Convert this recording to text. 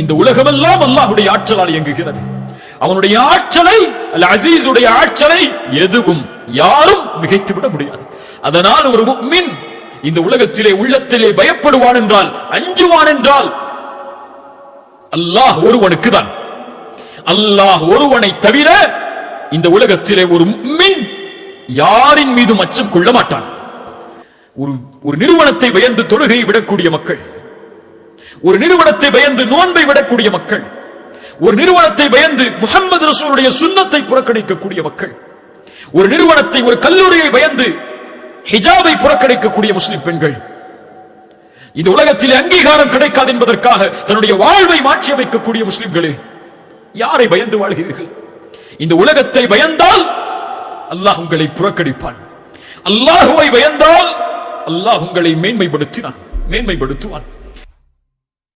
இந்த உலகமெல்லாம் அல்லாஹுடைய ஆற்றலால் இயங்குகிறது. அவனுடைய ஆற்றலை அல்ல அசீஸுடைய ஆற்றலை எதுவும் யாரும் மிகைத்து விட முடியாது. அதனால் ஒரு முக்மின் இந்த உலகத்திலே உள்ளத்திலே பயப்படுவான் என்றால் அஞ்சுவான் என்றால் அல்லாஹ் ஒருவனுக்கு தான் அல்லாஹ் ஒருவனை தவிர இந்த உலகத்திலே ஒரு மின் யாரின் மீதும் அச்சம் கொள்ள மாட்டான். ஒரு ஒரு நிறுவனத்தை பயந்து தொழுகையை விடக்கூடிய மக்கள் ஒரு நிறுவனத்தை பயந்து நோன்பை விடக்கூடிய மக்கள் ஒரு நிறுவனத்தை பயந்து முகமது ரசூலுடைய சுண்ணத்தை புறக்கணிக்கக்கூடிய மக்கள் ஒரு நிறுவனத்தை ஒரு கல்லூரியை பயந்து ஹிஜாபை புறக்கணிக்கக்கூடிய முஸ்லிம் பெண்கள். இந்த உலகத்தில் அங்கீகாரம் கிடைக்காது என்பதற்காக தன்னுடைய வாழ்வை மாற்றி அமைக்கக்கூடிய முஸ்லிம்களே யாரை பயந்து வாழ்கிறீர்கள்? இந்த உலகத்தை பயந்தால் அல்லாஹ் உங்களை புறக்கணிப்பான். அல்லாஹுவை பயந்தால் அல்லாஹ் உங்களை மேன்மைப்படுத்தினான் மேன்மைப்படுத்துவான்.